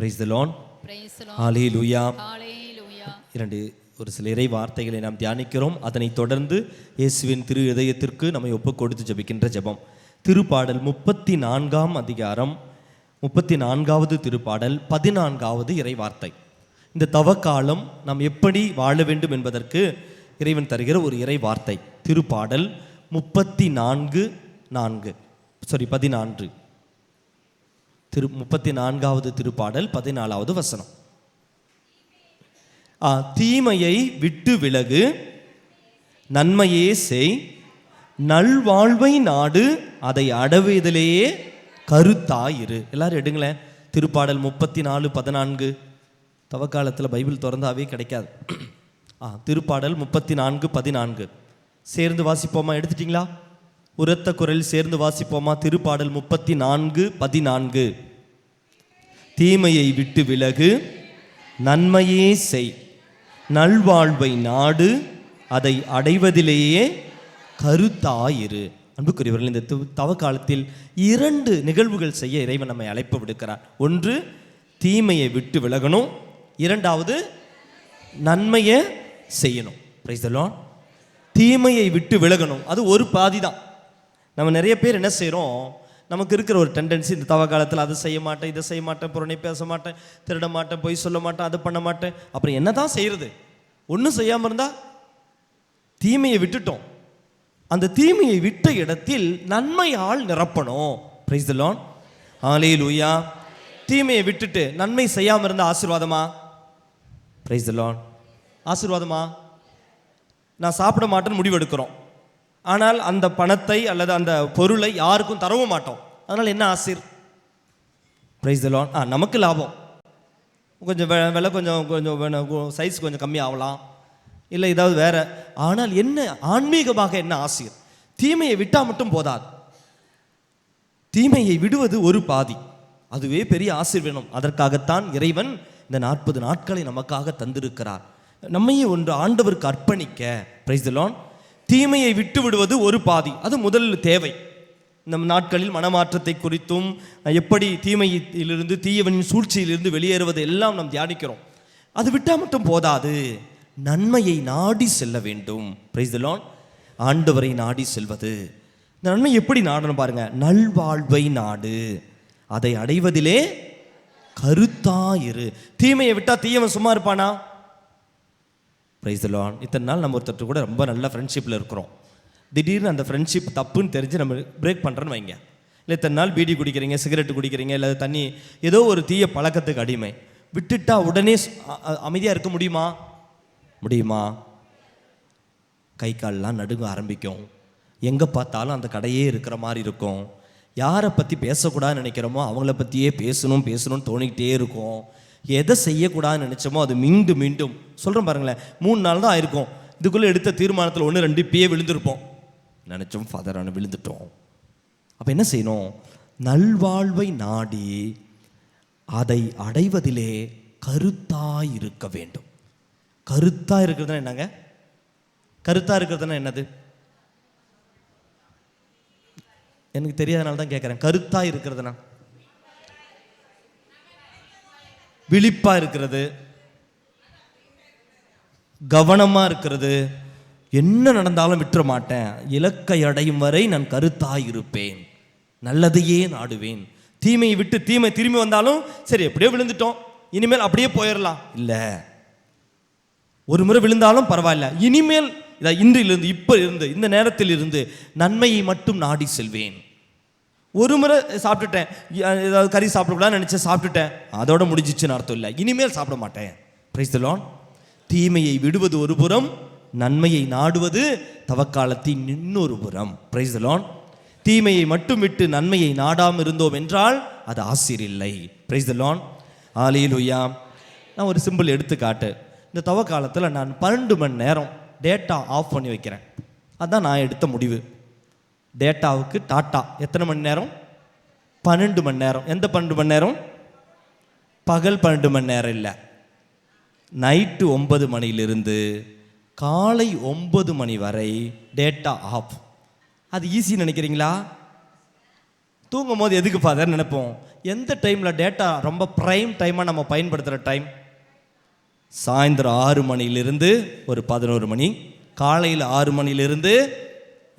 Praise the லான். ஹாலே லூயா. இரண்டு ஒரு சில இறை வார்த்தைகளை நாம் தியானிக்கிறோம். அதனைத் தொடர்ந்து இயேசுவின் திரு இதயத்திற்கு நம்மை ஒப்புக் கொடுத்து ஜெபிக்கின்ற ஜெபம். திருப்பாடல் முப்பத்தி நான்காம் அதிகாரம். முப்பத்தி நான்காவது திருப்பாடல் பதினான்காவது இறை வார்த்தை. இந்த தவக்காலம் நாம் எப்படி வாழ வேண்டும் என்பதற்கு இறைவன் தருகிற ஒரு இறை வார்த்தை. திருப்பாடல் முப்பத்தி நான்கு. நான்கு சாரி பதினான்கு. திரு முப்பத்தி நான்காவது திருப்பாடல் பதினாலாவது வசனம். ஆ, தீமையை விட்டு விலகு நன்மையே செய் நல்வாழ்வை நாடு அதை அடவுதலேயே கருத்தாயிரு. எல்லாரும் எடுங்களேன் திருப்பாடல் முப்பத்தி நாலு பதினான்கு. தவக்காலத்தில் பைபிள் திறந்தாவே கிடைக்காது. ஆ திருப்பாடல் முப்பத்தி நான்கு பதினான்கு. சேர்ந்து வாசிப்போமா எடுத்துட்டீங்களா? உரத்த குரல் சேர்ந்து வாசிப்போமா? திருப்பாடல் முப்பத்தி நான்கு பதினான்கு. தீமையை விட்டு விலகு நன்மையே செய். நல்வாழ்வை நாடு அதை அடைவதிலேயே கருத்தாயிரு. அன்புக்குரியவர்கள் இந்த து- தவ காலத்தில் இரண்டு நிகழ்வுகள் செய்ய இறைவன் நம்மை அழைப்பு விடுக்கிறார். ஒன்று தீமையை விட்டு விலகணும். இரண்டாவது நன்மையை செய்யணும். தீமையை விட்டு விலகணும். அது ஒரு பாதி தான் நம்ம நிறைய பேர் என்ன செய்கிறோம் நமக்கு இருக்கிற ஒரு டெண்டன்சி இந்த தவ காலத்தில் அதை செய்ய மாட்டேன் இதை செய்ய மாட்டேன் புறணை பேச மாட்டேன் திருட மாட்டேன் பொய் சொல்ல மாட்டேன் அதை பண்ண மாட்டேன். அப்புறம் என்ன தான் செய்கிறது ஒன்றும் செய்யாமல் இருந்தால் தீமையை விட்டுட்டோம். அந்த தீமையை விட்ட இடத்தில் நன்மையால் நிரப்பணும். பிரைஸ் லோன் ஆலே லூயா தீமையை விட்டுட்டு நன்மை செய்யாமல் இருந்தால் ஆசீர்வாதமா? பிரைஸ் லோன் ஆசீர்வாதமா? நான் சாப்பிட மாட்டேன்னு முடிவெடுக்கிறோம். ஆனால் அந்த பணத்தை அல்லது அந்த பொருளை யாருக்கும் தரவும் மாட்டோம். அதனால் என்ன ஆசிர்? ப்ரைஸ் லோன் ஆ நமக்கு லாபம். கொஞ்சம் வெ- விலை கொஞ்சம் கொஞ்சம் சைஸ் கொஞ்சம் கம்மி ஆகலாம். இல்லை ஏதாவது வேற. ஆனால் என்ன ஆன்மீகமாக என்ன ஆசிர்? தீமையை விட்டால் மட்டும் போதாது. தீமையை விடுவது ஒரு பாதி. அதுவே பெரிய ஆசீர்வாதம் அதற்காகத்தான் இறைவன் இந்த நாற்பது நாட்களை நமக்காக தந்திருக்கிறார். நம்மையே ஒன்று ஆண்டவருக்கு அர்ப்பணிக்க. பிரைஸ் தீமையை விட்டு விடுவது ஒரு பாதி. அது முதல் தேவை. நம் நாட்களில் மனமாற்றத்தை குறித்தும் எப்படி தீமையிலிருந்து தீயவனின் சூழ்ச்சியிலிருந்து வெளியேறுவது எல்லாம் நாம் தியானிக்கிறோம். அது விட்டால் மட்டும் போதாது. நன்மையை நாடி செல்ல வேண்டும். பிரைஸ் ஆண்டவரை நாடி செல்வது. இந்த நன்மை எப்படி நாடணும் பாருங்க. நல்வாழ்வை நாடு. அதை அடைவதிலே கருத்தாயிரு தீமையை விட்டா தீயவன் சும்மா இருப்பானா? பிரைஸ் லான் இத்தனை நாள் நம்ம ஒருத்தர் கூட ரொம்ப நல்ல ஃப்ரெண்ட்ஷிப்பில் இருக்கிறோம். திடீர்னு அந்த ஃப்ரெண்ட்ஷிப் தப்புன்னு தெரிஞ்சு நம்ம பிரேக் பண்ணுறோன்னு வைங்க. இல்லை இத்தனை நாள் பீடி குடிக்கிறீங்க சிகரெட் குடிக்கிறீங்க இல்லை தண்ணி ஏதோ ஒரு தீய பழக்கத்துக்கு அடிமை. விட்டுட்டா உடனே அமைதியாக இருக்க முடியுமா? முடியுமா? கை கால்லாம் நடுங்க ஆரம்பிக்கும். எங்கே பார்த்தாலும் அந்த கடையே இருக்கிற மாதிரி இருக்கும். யாரை பற்றி பேசக்கூடாதுன்னு நினைக்கிறோமோ அவங்கள பற்றியே பேசணும் பேசணும்னு தோணிக்கிட்டே இருக்கும். எதை செய்யக்கூடாதுன்னு நினச்சோமோ அது மீண்டும் மீண்டும். சொல்கிறேன் பாருங்களேன் மூணு நாள் தான் ஆயிருக்கும். இதுக்குள்ளே எடுத்த தீர்மானத்தில் ஒன்று ரெண்டு இப்பயே விழுந்திருப்போம். நினச்சோம் ஃபாதரான விழுந்துட்டோம். அப்போ என்ன செய்யணும்? நல்வாழ்வை நாடி அதை அடைவதிலே கருத்தாக இருக்க வேண்டும். கருத்தாக இருக்கிறதுனா என்னங்க? கருத்தாக இருக்கிறதுனா என்னது? எனக்கு தெரியாதனால தான் கேட்குறேன் கருத்தாக இருக்கிறதுனா? விழிப்பாக இருக்கிறது கவனமாக இருக்கிறது என்ன நடந்தாலும் விட்டுற மாட்டேன். இலக்கை அடையும் வரை நான் கருத்தாக இருப்பேன். நல்லதையே நாடுவேன். தீமையை விட்டு தீமை திரும்பி வந்தாலும் சரி எப்படியோ விழுந்துட்டோம். இனிமேல் அப்படியே போயிடலாம் இல்லை. ஒரு முறை விழுந்தாலும் பரவாயில்ல. இனிமேல் இதை இன்றிலிருந்து இப்போ இருந்து இந்த நேரத்தில் இருந்து நன்மையை மட்டும் நாடி செல்வேன். ஒரு முறை சாப்பிட்டுட்டேன். ஏதாவது கறி சாப்பிடக்கூடாதுன்னு நினச்சேன் சாப்பிட்டுட்டேன். அதோட முடிஞ்சிச்சுன்னு அர்த்தம் இல்லை. இனிமேல் சாப்பிட மாட்டேன். பிரைஸ் லான் தீமையை விடுவது ஒரு புறம் நன்மையை நாடுவது தவக்காலத்தின் இன்னொரு புறம். பிரைஸ் லான் தீமையை மட்டும் விட்டு நன்மையை நாடாமல் இருந்தோம் என்றால் அது ஆசிர் இல்லை. பிரைஸ் லான் ஆலையிலுயா நான் ஒரு சிம்பிள் எடுத்துக்காட்டு. இந்த தவக்காலத்தில் நான் பன்னெண்டு மணி நேரம் டேட்டா ஆஃப் பண்ணி வைக்கிறேன். அதுதான் நான் எடுத்த முடிவு. டேட்டாவுக்கு டாட்டா. எத்தனை மணி நேரம்? பன்னெண்டு மணி நேரம். எந்த பன்னெண்டு மணி நேரம்? பகல் பன்னெண்டு மணி நேரம் இல்லை. நைட்டு ஒன்பது மணியிலிருந்து காலை ஒன்பது மணி வரை டேட்டா ஆஃப். அது ஈஸி நினைக்கிறீங்களா? தூங்கும் போது எதுக்கு ஃபாதர் நினைப்போம். எந்த டைமில் டேட்டா ரொம்ப ப்ரைம் டைமாக நம்ம பயன்படுத்துகிற டைம் சாயந்தரம் ஆறு மணியிலிருந்து ஒரு பதினோரு மணி காலையில் ஆறு மணியிலிருந்து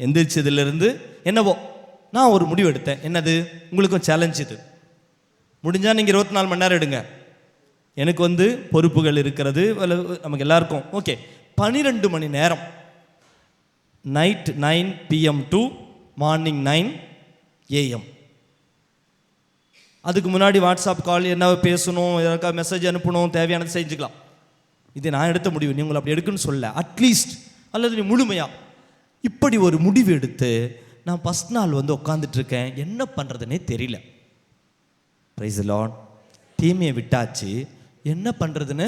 எந்திரிச்சதுலேருந்து என்னவோ? நான் ஒரு முடிவு எடுத்தேன். என்னது? உங்களுக்கும் சேலஞ்ச் இது. முடிஞ்சால் நீங்கள் இருபத்தி நாலு மணி நேரம் எடுங்க. எனக்கு வந்து பொறுப்புகள் இருக்கிறது. நமக்கு எல்லாருக்கும். ஓகே பன்னிரெண்டு மணி நேரம். Night nine PM to morning nine AM அதுக்கு முன்னாடி வாட்ஸ்அப் கால் என்ன பேசணும் எதாவது மெசேஜ் அனுப்பணும் தேவையானது செஞ்சுக்கலாம். இது நான் எடுத்த முடிவு. நீ உங்களை அப்படி எடுக்குன்னு சொல்ல அட்லீஸ்ட் அல்லது நீ முழுமையாக இப்படி ஒரு முடிவு எடுத்து நான் ஃபஸ்ட் நாள் வந்து உட்காந்துட்ருக்கேன் என்ன பண்ணுறதுனே தெரியல. ப்ரைஸ் லான் தீமையை விட்டாச்சு. என்ன பண்ணுறதுன்னு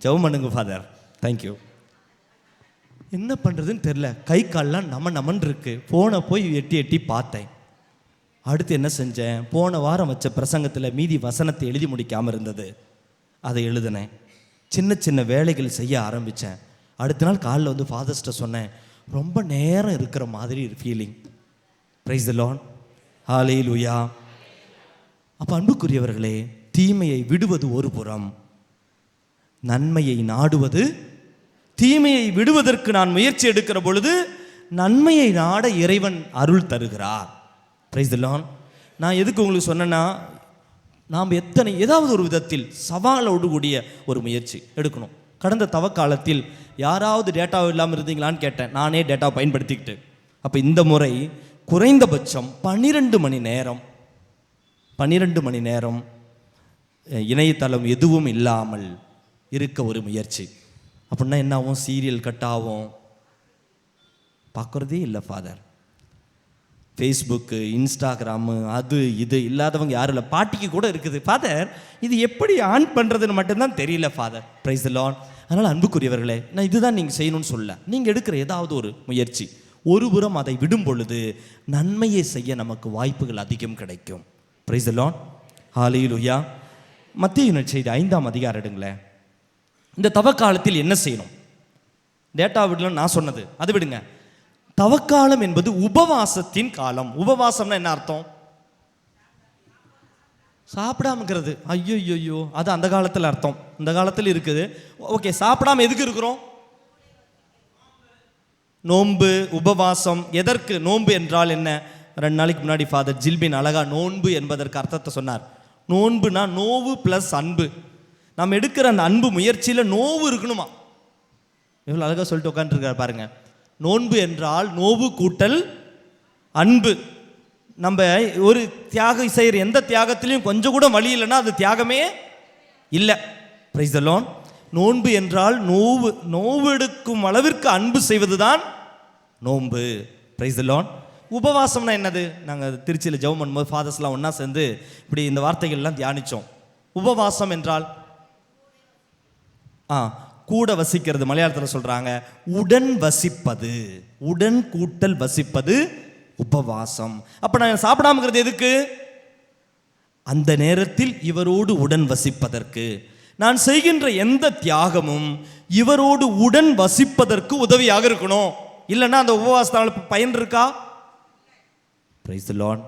ஜெபம் பண்ணுங்க ஃபாதர் தேங்க்யூ என்ன பண்ணுறதுன்னு தெரில கை கால்லாம் நம்ம நமன் இருக்கு ஃபோனை போய் எட்டி எட்டி பார்த்தேன். அடுத்து என்ன செஞ்சேன்? போன வாரம் வச்ச பிரசங்கத்தில் மீதி வசனத்தை எழுதி முடிக்காமல் இருந்தது. அதை எழுதினேன். சின்ன சின்ன வேலைகள் செய்ய ஆரம்பித்தேன் அடுத்த நாள் காலைல வந்து ஃபாதர்ஸ்ட்ட சொன்னேன். ரொம்ப நேரம் இருக்கிற மாதிரி ஃபீலிங் ப்ரைஸ் த லான் ஹாலே லுயா அப்போ அன்புக்குரியவர்களே தீமையை விடுவது ஒரு புறம் நன்மையை நாடுவது தீமையை விடுவதற்கு நான் முயற்சி எடுக்கிற பொழுது நன்மையை நாட இறைவன் அருள் தருகிறார். ப்ரைஸ் லான் நான் எதுக்கு உங்களுக்கு சொன்னேன்னா நாம் எத்தனை ஏதாவது ஒரு விதத்தில் சவாலோடு கூடிய ஒரு முயற்சி எடுக்கணும். கடந்த தவக்காலத்தில் யாராவது டேட்டா இல்லாமல் இருந்தீங்களான்னு கேட்டேன். நானே டேட்டா பயன்படுத்திக்கிட்டு. அப்போ இந்த முறை குறைந்தபட்சம் பன்னிரெண்டு மணி நேரம் பன்னிரெண்டு மணி நேரம் இணையதளம் எதுவும் இல்லாமல் இருக்க ஒரு முயற்சி. அப்படின்னா என்ன ஆகும் சீரியல் கட் ஆகும். பார்க்குறதே இல்லை ஃபாதர் ஃபேஸ்புக்கு இன்ஸ்டாகிராமு அது இது இல்லாதவங்க யாரும் இல்லை. பாட்டிக்கு கூட இருக்குது. ஃபாதர் இது எப்படி ஆன் பண்ணுறதுன்னு மட்டும்தான் தெரியல ஃபாதர் ப்ரைஸ் லான் அதனால் அன்புக்குரியவர்களே நான் இதுதான் நீங்கள் செய்யணும்னு சொல்ல நீங்கள் எடுக்கிற ஏதாவது ஒரு முயற்சி. ஒருபுறம் அதை விடும் பொழுது நன்மையை செய்ய நமக்கு வாய்ப்புகள் அதிகம் கிடைக்கும். ப்ரைஸ் லான் ஹாலிலுயா மத்திய செய்தி ஐந்தாம் அதிகாரம் எடுங்களேன். இந்த தவக்காலத்தில் என்ன செய்யணும்? டேட்டா விடலன்னு நான் சொன்னது. அது விடுங்க. தவக்காலம் என்பது உபவாசத்தின் காலம். உபவாசம்னா என்ன அர்த்தம்? சாப்பிடாமங்கிறது. ஐயோ ஐயோ அது அந்த காலத்தில் அர்த்தம். இந்த காலத்தில் இருக்குது. ஓகே சாப்பிடாம எதுக்கு இருக்கிறோம்? நோன்பு உபவாசம். எதற்கு நோன்பு என்றால் என்ன? ரெண்டு நாளைக்கு முன்னாடி ஃபாதர் ஜில்பின் அழகா நோன்பு என்பதற்கு அர்த்தத்தை சொன்னார். நோன்புனா நோவு ப்ளஸ் அன்பு. நம்ம எடுக்கிற அந்த அன்பு முயற்சியில் நோவு இருக்கணுமா? எவ்வளோ அழகாக சொல்லிட்டு உட்காந்துருக்கார் பாருங்க. நோன்பு என்றால் நோவு கூட்டல் அன்பு. நம்ம ஒரு தியாகம் செய்கிற எந்த தியாகத்திலையும் கொஞ்சம் கூட வழி இல்லைன்னா அது தியாகமே இல்லை. பிரைஸ் லோன் நோன்பு என்றால் நோவு நோவு எடுக்கும் அளவிற்கு அன்பு செய்வது தான் நோன்பு பிரைஸ் லோன் உபவாசம்னா என்னது? நாங்கள் திருச்சியில் ஜெபம் பண்ணும்போது ஃபாதர்ஸ்லாம் ஒன்றா சேர்ந்து இப்படி இந்த வார்த்தைகள்லாம் தியானித்தோம் உபவாசம் என்றால் ஆ கூட வசிக்கிறது மலையாளத்தில் சொல்கிறாங்க உடன் வசிப்பது. உடன் கூட்டல் வசிப்பது உபவாசம். அப்போ நான் சாப்பிடாம இருக்கிறது எதுக்கு? அந்த நேரத்தில் இவரோடு உடன் வசிப்பதற்கு. நான் செய்கின்ற எந்த தியாகமும் இவரோடு உடன் வசிப்பதற்கு உதவியாக இருக்கணும். இல்லைன்னா அந்த உபவாசத்தால் பயன் இருக்கா? பிரைஸ் லார்ட்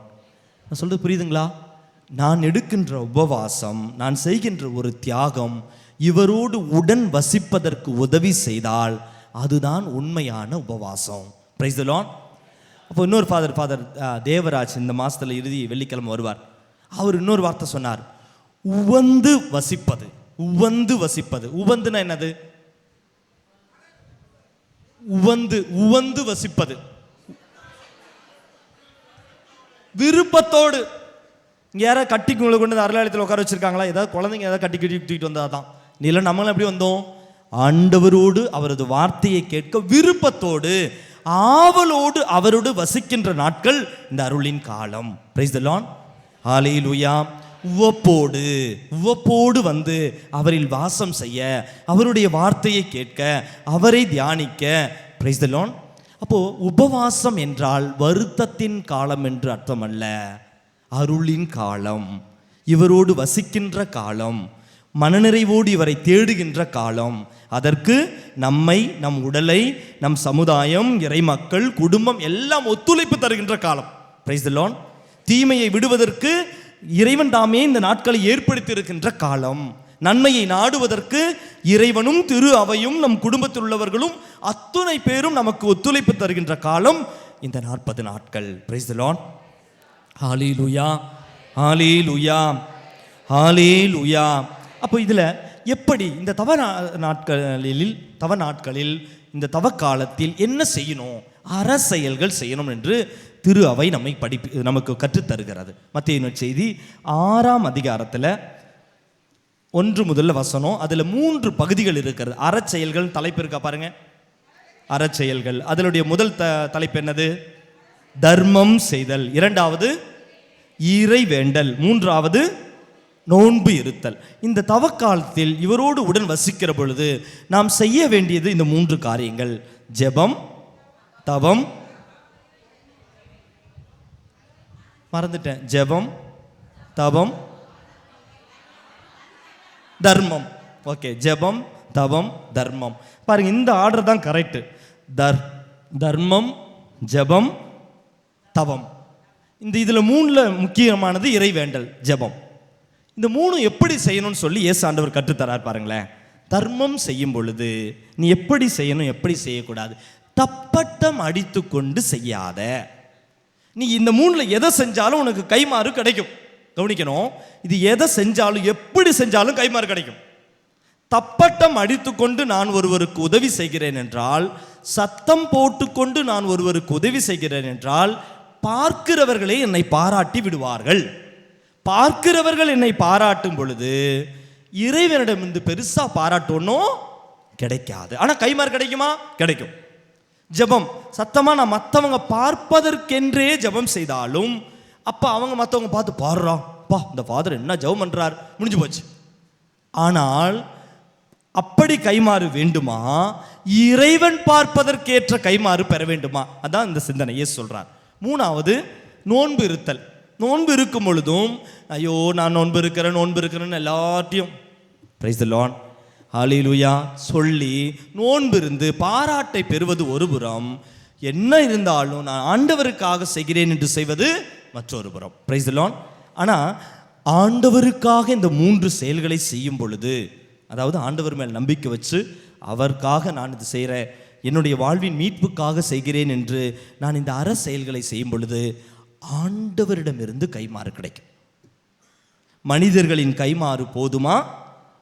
நான் சொல்றது புரியுதுங்களா? நான் எடுக்கின்ற உபவாசம் நான் செய்கின்ற ஒரு தியாகம் இவரோடு உடன் வசிப்பதற்கு உதவி செய்தால் அதுதான் உண்மையான உபவாசம். பிரைஸ் அப்போ இன்னொரு ஃபாதர் ஃபாதர் தேவராஜ் இந்த மாதத்தில் இறுதி வெள்ளிக்கிழமை வருவார். அவர் இன்னொரு வார்த்தை சொன்னார். உவந்து வசிப்பது உவந்து வசிப்பது. உவந்துனா என்னது? உவந்து உவந்து வசிப்பது. விருப்பத்தோடு. இங்கே யாராவது கட்டி உங்களை கொண்டு அருளாளத்தில் உட்கார வச்சிருக்காங்களா? ஏதாவது குழந்தைங்க ஏதாவது கட்டி கட்டி தூக்கிட்டு வந்தால் தான். இல்லை நம்மளும் எப்படி வந்தோம்? ஆண்டவரோடு அவரது வார்த்தையை கேட்க விருப்பத்தோடு ஆவலோடு அவரோடு வசிக்கின்ற நாட்கள் இந்த அருளின் காலம். பிரைஸ் லான் ஆலையிலுயா உவப்போடு உவப்போடு வந்து அவரில் வாசம் செய்ய அவருடைய வார்த்தையை கேட்க அவரை தியானிக்க. பிரைஸ் த லான் அப்போ உபவாசம் என்றால் வருத்தத்தின் காலம் என்று அர்த்தம் அல்ல அருளின் காலம். இவரோடு வசிக்கின்ற காலம். மனநிறைவோடு இவரை தேடுகின்ற காலம். அதற்கு நம்மை நம் உடலை நம் சமுதாயம் இறைமக்கள் குடும்பம் எல்லாம் ஒத்துழைப்பு தருகின்ற காலம். பிரைஸ் லோன் தீமையை விடுவதற்கு இறைவன் தாமே இந்த நாட்களை ஏற்படுத்தியிருக்கின்ற காலம். நன்மையை நாடுவதற்கு இறைவனும் திரு அவையும் நம் குடும்பத்தில் உள்ளவர்களும் அத்துணை பேரும் நமக்கு ஒத்துழைப்பு தருகின்ற காலம் இந்த நாற்பது நாட்கள். பிரைஸ் லான் லுயா ஆலி லுயா அப்போ இதில் எப்படி இந்த தவ நாட்களில் தவ நாட்களில் இந்த தவ காலத்தில் என்ன செய்யணும்? அறச்செயல்கள் செய்யணும் என்று திரு அவை நம்மை படிப்பு நமக்கு கற்றுத்தருகிறது. மத்திய செய்தி ஆறாம் அதிகாரத்தில் ஒன்று முதல்ல வசனம் அதில் மூன்று பகுதிகள் இருக்கிறது. அறச்செயல்கள் தலைப்பு இருக்கா பாருங்க. அறச்செயல்கள். அதனுடைய முதல் த தலைப்பு என்னது? தர்மம் செய்தல். இரண்டாவது ஈரை வேண்டல். மூன்றாவது நோன்பு இருத்தல். இந்த தவக்காலத்தில் இவரோடு உடன் வசிக்கிற பொழுது நாம் செய்ய வேண்டியது இந்த மூன்று காரியங்கள். ஜெபம் தவம் மறந்துட்டேன். ஜெபம் தவம் தர்மம். ஓகே ஜெபம் தவம் தர்மம். பாருங்க இந்த ஆர்டர் தான் கரெக்ட் தர் தர்மம் ஜெபம் தவம். இந்த இதில் மூணில் முக்கியமானது இறைவேண்டல் ஜெபம். இந்த மூணு எப்படி செய்யணும்னு சொல்லி இயேசு ஆண்டவர் கற்றுத்தரார் பாருங்களேன். தர்மம் செய்யும் பொழுது நீ எப்படி செய்யணும் எப்படி செய்யக்கூடாது? தப்பட்டம் அடித்து கொண்டு செய்யாத. நீ இந்த மூணில் எதை செஞ்சாலும் உனக்கு கைமாறு கிடைக்கும். கவனிக்கணும் இது எதை செஞ்சாலும் எப்படி செஞ்சாலும் கைமாறு கிடைக்கும். தப்பட்டம் அடித்துக்கொண்டு நான் ஒருவருக்கு உதவி செய்கிறேன் என்றால் சத்தம் போட்டுக்கொண்டு நான் ஒருவருக்கு உதவி செய்கிறேன் என்றால் பார்க்கிறவர்களே என்னை பாராட்டி விடுவார்கள். பார்க்கிறவர்கள் என்னை பாராட்டும் பொழுது இறைவனிடம் இருந்து பெருசாக பாராட்டணும் கிடைக்காது. ஆனால் கைமாறு கிடைக்குமா? கிடைக்கும். ஜெபம். சத்தமாக நான் மற்றவங்க பார்ப்பதற்கென்றே ஜெபம் செய்தாலும் அப்போ அவங்க மற்றவங்க பார்த்து பாடுறா பா இந்த ஃபாதர் என்ன ஜெபம் பண்ணுறார் முடிஞ்சு போச்சு. ஆனால் அப்படி கைமாறு வேண்டுமா? இறைவன் பார்ப்பதற்கேற்ற கைமாறு பெற வேண்டுமா? அதான் இந்த சிந்தனையே சொல்கிறார் மூணாவது நோன்பு இருத்தல். நோன்பு இருக்கும் பொழுதும் ஐயோ நான் நோன்பு இருக்கிறேன் நோன்பு இருக்கிறேன்னு எல்லாத்தையும் பிரைஸ் த லான் அலிலுயா சொல்லி நோன்பு இருந்து பாராட்டை பெறுவது ஒரு புறம். என்ன இருந்தாலும் நான் ஆண்டவருக்காக செய்கிறேன் என்று செய்வது மற்றொரு புறம். பிரைஸ் லான் ஆனால் ஆண்டவருக்காக இந்த மூன்று செயல்களை செய்யும் பொழுது அதாவது ஆண்டவர் மேல் நம்பிக்கை வச்சு அவருக்காக நான் இது செய்கிறேன் என்னுடைய வாழ்வின் மீட்புக்காக செய்கிறேன் என்று நான் இந்த அற செயல்களை செய்யும் பொழுது ஆண்டவரிடமிருந்து கைமாறு கிடைக்கும். மனிதர்களின் கைமாறு போதுமா?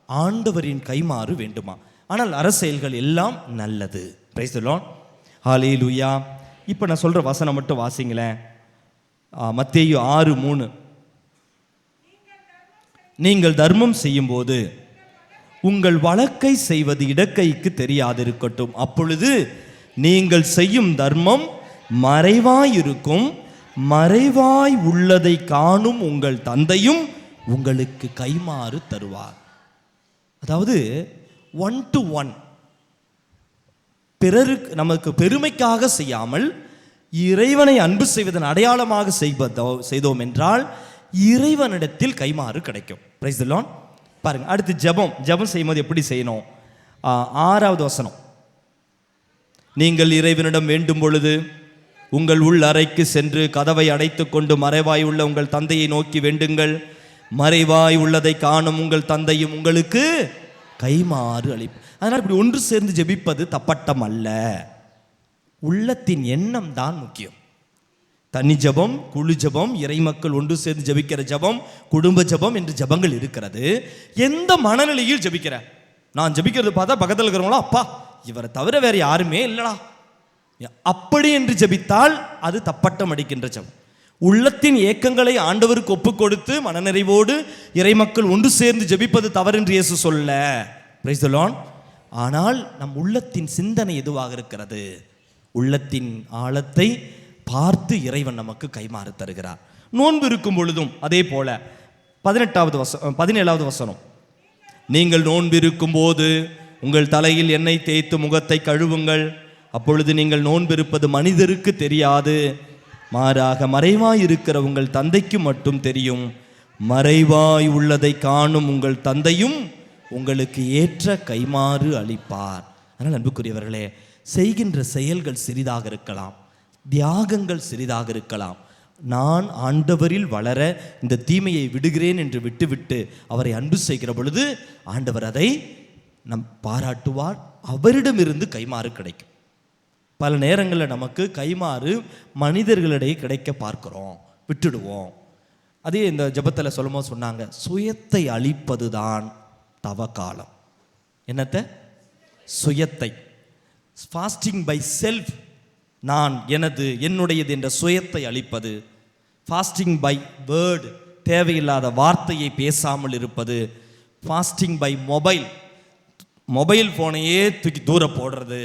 ஆண்டவரின் கைமாறு வேண்டுமா? ஆனால் அரசியல்கள் எல்லாம் நல்லது. பிரைஸ் ஹாலே லுயா இப்போ நான் சொல்கிற வசனம் மட்டும் வாசிங்களேன். மத்தேயு ஆறு மூணு. நீங்கள் தர்மம் செய்யும்போது உங்கள் வழக்கை செய்வது இடக்கைக்கு தெரியாதிருக்கட்டும். அப்பொழுது நீங்கள் செய்யும் தர்மம் மறைவாயிருக்கும். மறைவாய் உள்ளதை காணும் உங்கள் தந்தையும் உங்களுக்கு கைமாறு தருவார். அதாவது ஒன் டு ஒன் பிறருக்கு நமக்கு பெருமைக்காக செய்யாமல் இறைவனை அன்பு செய்வதன் அடையாளமாக செய்வதோ செய்தோம் என்றால் இறைவனிடத்தில் கைமாறு கிடைக்கும். பிரைஸ் லோன் பாருங்க அடுத்து ஜெபம். ஜெபம் செய்யும்போது எப்படி செய்யணும்? ஆறாவது வசனம். நீங்கள் இறைவனிடம் வேண்டும் பொழுது உங்கள் உள் அறைக்கு சென்று கதவை அடைத்து கொண்டு மறைவாய் உள்ள உங்கள் தந்தையை நோக்கி வேண்டுங்கள். மறைவாய் உள்ளதை காணும் உங்கள் தந்தையும் உங்களுக்கு கைமாறு அளிப்பு. அதனால் இப்படி ஒன்று சேர்ந்து ஜெபிப்பது தப்பட்டம் அல்ல உள்ளத்தின் எண்ணம் தான் முக்கியம். தனி ஜெபம் குழு ஜெபம் இறைமக்கள் ஒன்று சேர்ந்து ஜெபிக்கிற ஜெபம் குடும்ப ஜெபம் என்று ஜெபங்கள் இருக்கிறது. எந்த மனநிலையில் ஜெபிக்கிற? நான் ஜெபிக்கிறது பார்த்தா பக்கத்தில் இருக்கிறவங்களா அப்பா இவரை தவிர வேறு யாருமே இல்லைடா. அப்படி என்று ஜெபித்தால் அது தப்பட்டம் அடிக்கின்ற ஜபம். உள்ளத்தின் ஏக்கங்களை ஆண்டவருக்கு ஒப்பு கொடுத்து மனநிறைவோடு இறைமக்கள் ஒன்று சேர்ந்து ஜெபிப்பது என்று இயேசு சொல்ல பிரைசலோன் ஆனால் நம் உள்ளத்தின் சிந்தனை எதுவாக இருக்கிறது? உள்ளத்தின் ஆழத்தை பார்த்து இறைவன் நமக்கு கைமாறு தருகிறார். நோன்பு இருக்கும் பொழுதும் அதே போல பதினெட்டாவது வசனம் பதினேழாவது வசனம். நீங்கள் நோன்பிருக்கும் போது உங்கள் தலையில் எண்ணெய் தேய்த்து முகத்தை கழுவுங்கள். அப்பொழுது நீங்கள் நோன்பிருப்பது மனிதருக்கு தெரியாது. மாறாக மறைவாய் இருக்கிற உங்கள் தந்தைக்கு மட்டும் தெரியும். மறைவாய் உள்ளதை காணும் உங்கள் தந்தையும் உங்களுக்கு ஏற்ற கைமாறு அளிப்பார். அதனால் அன்புக்குரியவர்களே செய்கின்ற செயல்கள் சிறிதாக இருக்கலாம். தியாகங்கள் சிறிதாக இருக்கலாம். நான் ஆண்டவரில் வளர இந்த தீமையை விடுகிறேன் என்று விட்டுவிட்டு அவரை அன்பு செய்கிற பொழுது ஆண்டவர் அதை நம் பாராட்டுவார். அவரிடமிருந்து கைமாறு கிடைக்கும். பல நேரங்களில் நமக்கு கைமாறு மனிதர்களிடையே கிடைக்க பார்க்குறோம். விட்டுடுவோம். அதே இந்த ஜெபத்தில் சொல்லும்போது சொன்னாங்க சுயத்தை அழிப்பது தான் தவக்காலம். என்னத்தை? சுயத்தை. ஃபாஸ்டிங் பை செல்ஃப் நான் எனது என்னுடையது என்ற சுயத்தை அழிப்பது. ஃபாஸ்டிங் பை வேர்டு தேவையில்லாத வார்த்தையை பேசாமல் இருப்பது. ஃபாஸ்டிங் பை மொபைல் மொபைல் ஃபோனையே தூக்கி தூர போடுறது.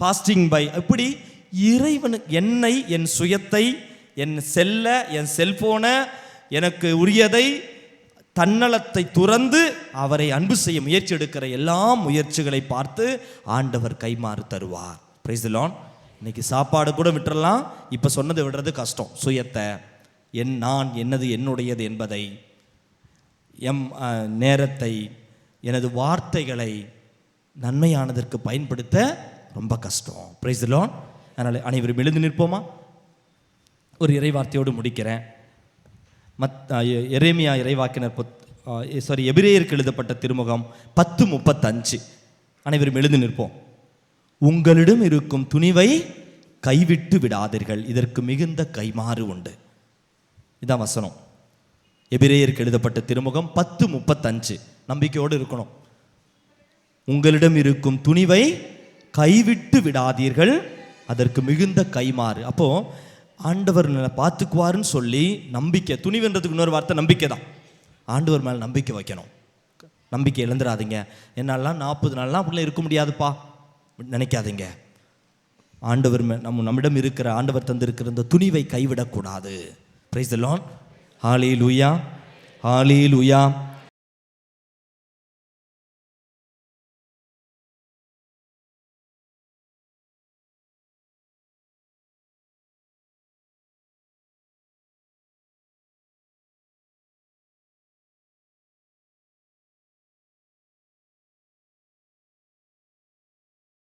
ஃபாஸ்டிங் பை இப்படி இறைவனுக்கு என்னை என் சுயத்தை என் செல்ல என் செல்போனை எனக்கு உரியதை தன்னலத்தை துறந்து அவரை அன்பு செய்ய முயற்சி எடுக்கிற எல்லா முயற்சிகளை பார்த்து ஆண்டவர் கைமாறு தருவார். பிரைஸ்லான் இன்னைக்கு சாப்பாடு கூட விட்டுறலாம். இப்போ சொன்னதை விடுறது கஷ்டம். சுயத்தை. என் நான் என்னது என்னுடையது என்பதை. எம் நேரத்தை எனது வார்த்தைகளை நன்மையானதற்கு பயன்படுத்த ரொம்ப கஷ்டம். ப்ரைஸ் லோன் அதனால் அனைவரும் எழுந்து நிற்போமா? ஒரு இறைவார்த்தையோடு முடிக்கிறேன். மத் எ- எரேமியா இறைவாக்கினர் புத் சாரி எபிரேயருக்கு எழுதப்பட்ட திருமுகம் பத்து முப்பத்தஞ்சு. அனைவரும் எழுந்து நிற்போம். உங்களிடம் இருக்கும் துணிவை கைவிட்டு விடாதீர்கள். இதற்கு மிகுந்த கைமாறு உண்டு. இதான் வசனம். எபிரேயருக்கு எழுதப்பட்ட திருமுகம் பத்து முப்பத்தஞ்சு. நம்பிக்கையோடு இருக்கணும். உங்களிடம் இருக்கும் துணிவை கைவிட்டு விடாதீர்கள். அதற்கு மிகுந்த கைமாறு அப்போ ஆண்டவர் பார்த்துக்குவாருன்னு சொல்லி நம்பிக்கை துணிவுன்றதுக்கு இன்னொரு வார்த்தை நம்பிக்கை தான். ஆண்டவர் மேலே நம்பிக்கை வைக்கணும். நம்பிக்கை இழந்துடாதீங்க. என்னாலாம் நாற்பது நாள்லாம் அப்படிலாம் இருக்க முடியாதுப்பா. நினைக்காதீங்க. ஆண்டவர் மே- நம்ம நம்மிடம் இருக்கிற ஆண்டவர் தந்திருக்கிற இந்த துணிவை கைவிடக்கூடாது. பிரைஸ் லான் ஹாலே லூயா ஹாலே லூயா